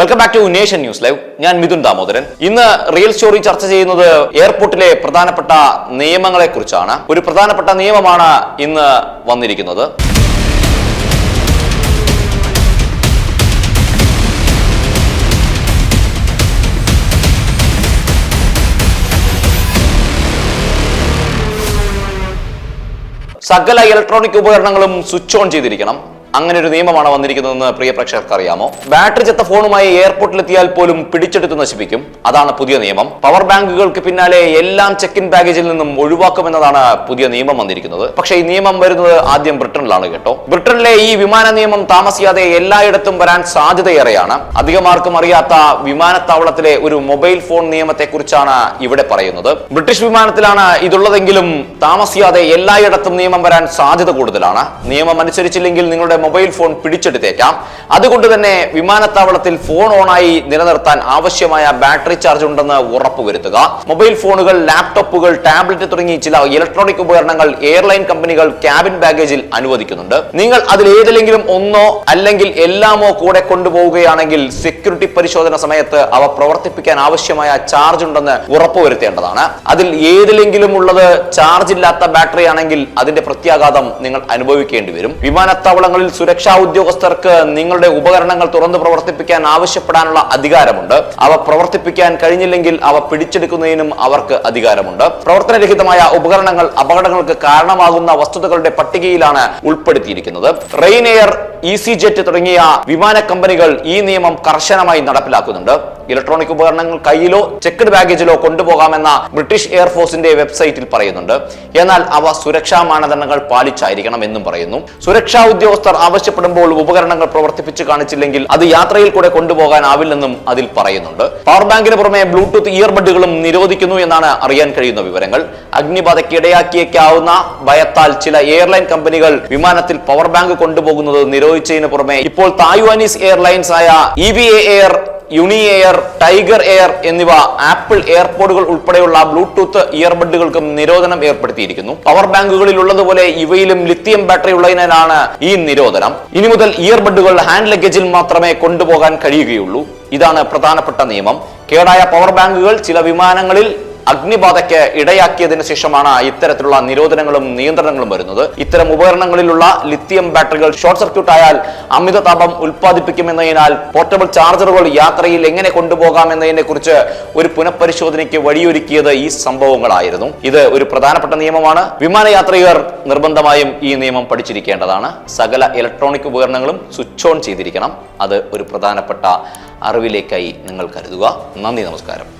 Welcome back to nation news live ഞാൻ മിഥുൻ ദാമോദരൻ. ഇന്ന് real story ചർച്ച ചെയ്യുന്നത് എയർപോർട്ടിലെ പ്രധാനപ്പെട്ട നിയമങ്ങളെ കുറിച്ചാണ് ഒരു പ്രധാനപ്പെട്ട നിയമമാണ് ഇന്ന് വന്നിരിക്കുന്നത്. സകല ഇലക്ട്രോണിക് ഉപകരണങ്ങളും സ്വിച്ച് ഓൺ ചെയ്തിരിക്കണം. അങ്ങനെ ഒരു നിയമമാണ് വന്നിരിക്കുന്നതെന്ന് പ്രിയ പ്രേക്ഷകർക്ക് അറിയാമോ? ബാറ്ററി ചെത്ത ഫോണുമായി എയർപോർട്ടിലെത്തിയാൽ പോലും പിടിച്ചെടുത്ത് നശിപ്പിക്കും. അതാണ് പുതിയ നിയമം. പവർ ബാങ്കുകൾക്ക് പിന്നാലെ എല്ലാം ചെക്ക് ഇൻ ബാഗേജിൽ നിന്നും ഒഴിവാക്കുമെന്നതാണ് പുതിയ നിയമം വന്നിരിക്കുന്നത്. പക്ഷേ ഈ നിയമം വരുന്നത് ആദ്യം ബ്രിട്ടനിലാണ് കേട്ടോ. ബ്രിട്ടനിലെ ഈ വിമാന നിയമം താമസിയാതെ എല്ലായിടത്തും വരാൻ സാധ്യതയേറെയാണ്. അധികമാർക്കും അറിയാത്ത വിമാനത്താവളത്തിലെ ഒരു മൊബൈൽ ഫോൺ നിയമത്തെ കുറിച്ചാണ് ഇവിടെ പറയുന്നത്. ബ്രിട്ടീഷ് വിമാനത്തിലാണ് ഇതുള്ളതെങ്കിലും താമസിയാതെ എല്ലായിടത്തും നിയമം വരാൻ സാധ്യത കൂടുതലാണ്. നിയമം അനുസരിച്ചില്ലെങ്കിൽ നിങ്ങളുടെ മൊബൈൽ ഫോൺ പിടിച്ചെടുത്തേക്കാം അതുകൊണ്ട് തന്നെ വിമാനത്താവളത്തിൽ ഫോൺ ഓണായി നിലനിർത്താൻ ആവശ്യമായ ബാറ്ററി ചാർജ് ഉണ്ടെന്ന് ഉറപ്പുവരുത്തുക. മൊബൈൽ ഫോണുകൾ ലാപ്ടോപ്പുകൾ ടാബ്ലറ്റ് തുടങ്ങി ചില ഇലക്ട്രോണിക് ഉപകരണങ്ങൾ എയർലൈൻ കമ്പനികൾ ക്യാബിൻ ബാഗേജിൽ അനുവദിക്കുന്നുണ്ട്. നിങ്ങൾ അതിൽ ഏതെങ്കിലും ഒന്നോ അല്ലെങ്കിൽ എല്ലാമോ കൂടെ കൊണ്ടുപോവുകയാണെങ്കിൽ സെക്യൂരിറ്റി പരിശോധന സമയത്ത് അവ പ്രവർത്തിപ്പിക്കാൻ ആവശ്യമായ ചാർജ് ഉണ്ടെന്ന് ഉറപ്പുവരുത്തേണ്ടതാണ്. അതിൽ ഏതിലെങ്കിലും ഉള്ളത് ചാർജ് ഇല്ലാത്ത ബാറ്ററി ആണെങ്കിൽ അതിന്റെ പ്രത്യാഘാതം നിങ്ങൾ അനുഭവിക്കേണ്ടി വരും. വിമാനത്താവളങ്ങളിൽ സുരക്ഷാ ഉദ്യോഗസ്ഥർക്ക് നിങ്ങളുടെ ഉപകരണങ്ങൾ തുറന്നു പ്രവർത്തിപ്പിക്കാൻ ആവശ്യപ്പെടാനുള്ള അധികാരമുണ്ട്. അവ പ്രവർത്തിപ്പിക്കാൻ കഴിഞ്ഞില്ലെങ്കിൽ അവ പിടിച്ചെടുക്കുന്നതിനും അവർക്ക് അധികാരമുണ്ട്. പ്രവർത്തനരഹിതമായ ഉപകരണങ്ങൾ അപകടങ്ങൾക്ക് കാരണമാകുന്ന വസ്തുതകളുടെ പട്ടികയിലാണ് ഉൾപ്പെടുത്തിയിരിക്കുന്നത്. Ryanair easyJet തുടങ്ങിയ വിമാന കമ്പനികൾ ഈ നിയമം കർശനമായി നടപ്പിലാക്കുന്നുണ്ട്. ഇലക്ട്രോണിക് ഉപകരണങ്ങൾ കയ്യിലോ ചെക്ക്ഡ് ബാഗേജിലോ കൊണ്ടുപോകാമെന്ന ബ്രിട്ടീഷ് എയർഫോഴ്സിന്റെ വെബ്സൈറ്റിൽ പറയുന്നുണ്ട്. എന്നാൽ അവ സുരക്ഷാ മാനദണ്ഡങ്ങൾ പാലിച്ചായിരിക്കണം എന്നും പറയുന്നു. സുരക്ഷാ ഉദ്യോഗസ്ഥർ ആവശ്യപ്പെടുമ്പോൾ ഉപകരണങ്ങൾ പ്രവർത്തിപ്പിച്ച് കാണിച്ചില്ലെങ്കിൽ അത് യാത്രയിൽ കൂടെ കൊണ്ടുപോകാനാവില്ലെന്നും അതിൽ പറയുന്നുണ്ട്. പവർ ബാങ്കിന് പുറമെ ബ്ലൂടൂത്ത് ഇയർബഡുകളും നിരോധിക്കുന്നു എന്നാണ് അറിയാൻ കഴിയുന്ന വിവരങ്ങൾ. അഗ്നിബാധയ്ക്ക് ഇടയാക്കിയേക്കാവുന്ന ഭയത്താൽ ചില എയർലൈൻ കമ്പനികൾ വിമാനത്തിൽ പവർ ബാങ്ക് കൊണ്ടുപോകുന്നത് നിരോധിച്ചതിന് പുറമെ ഇപ്പോൾ തായ്വാനീസ് എയർലൈൻസ് ആയ EVA air uni air tiger air എന്നിവ ആപ്പിൾ എയർപോഡുകൾ ഉൾപ്പെടെയുള്ള ബ്ലൂടൂത്ത് ഇയർബഡുകൾക്കും നിരോധനം ഏർപ്പെടുത്തിയിരിക്കുന്നു. പവർ ബാങ്കുകളിൽ ഉള്ളതുപോലെ ഇവയിലും ലിത്തിയം ബാറ്ററി ഉള്ളതിനാലാണ് ഈ നിരോധനം. ഇനി മുതൽ ഇയർബഡുകൾ ഹാൻഡ് ലഗേജിൽ മാത്രമേ കൊണ്ടുപോകാൻ കഴിയുകയുള്ളൂ. ഇതാണ് പ്രധാനപ്പെട്ട നിയമം. കേടായ പവർ ബാങ്കുകൾ ചില വിമാനങ്ങളിൽ അഗ്നിബാധയ്ക്ക് ഇടയാക്കിയതിനു ശേഷമാണ് ഇത്തരത്തിലുള്ള നിരോധനങ്ങളും നിയന്ത്രണങ്ങളും വരുന്നത്. ഇത്തരം ഉപകരണങ്ങളിലുള്ള ലിത്തിയം ബാറ്ററികൾ ഷോർട്ട് സർക്യൂട്ട് ആയാൽ അമിത താപം ഉൽപ്പാദിപ്പിക്കുമെന്നതിനാൽ പോർട്ടബിൾ ചാർജറുകൾ യാത്രയിൽ എങ്ങനെ കൊണ്ടുപോകാം എന്നതിനെ കുറിച്ച് ഒരു പുനഃപരിശോധനയ്ക്ക് വഴിയൊരുക്കിയത് ഈ സംഭവങ്ങളായിരുന്നു. ഇത് ഒരു പ്രധാനപ്പെട്ട നിയമമാണ്. വിമാനയാത്രികർ നിർബന്ധമായും ഈ നിയമം പഠിച്ചിരിക്കേണ്ടതാണ്. സകല ഇലക്ട്രോണിക് ഉപകരണങ്ങളും സ്വിച്ച് ഓൺ ചെയ്തിരിക്കണം. അത് ഒരു പ്രധാനപ്പെട്ട അറിവിലേക്കായി നിങ്ങൾ കരുതുക. നന്ദി നമസ്കാരം.